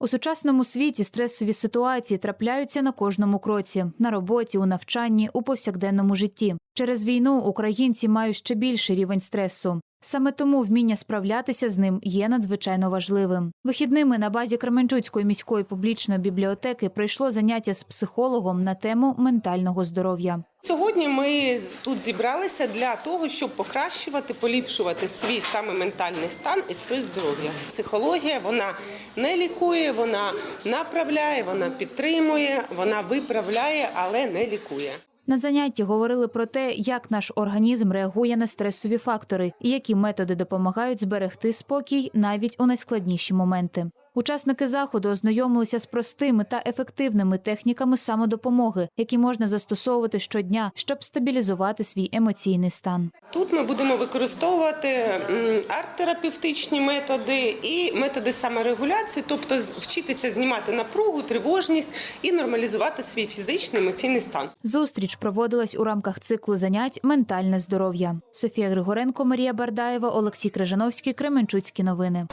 У сучасному світі стресові ситуації трапляються на кожному кроці на роботі, у навчанні, у повсякденному житті. Через війну українці мають ще більший рівень стресу. Саме тому вміння справлятися з ним є надзвичайно важливим. Вихідними на базі Кременчуцької міської публічної бібліотеки пройшло заняття з психологом на тему ментального здоров'я. Сьогодні ми тут зібралися для того, щоб покращувати, поліпшувати свій саме ментальний стан і своє здоров'я. Психологія вона не лікує, вона направляє, вона підтримує, вона виправляє, але не лікує. На занятті говорили про те, як наш організм реагує на стресові фактори і які методи допомагають зберегти спокій навіть у найскладніші моменти. Учасники заходу ознайомилися з простими та ефективними техніками самодопомоги, які можна застосовувати щодня, щоб стабілізувати свій емоційний стан. Тут ми будемо використовувати арт-терапевтичні методи і методи саморегуляції, тобто вчитися знімати напругу, тривожність і нормалізувати свій фізичний емоційний стан. Зустріч проводилась у рамках циклу занять Ментальне здоров'я. Софія Григоренко, Марія Бардаєва, Олексій Крижановський, Кременчуцькі новини.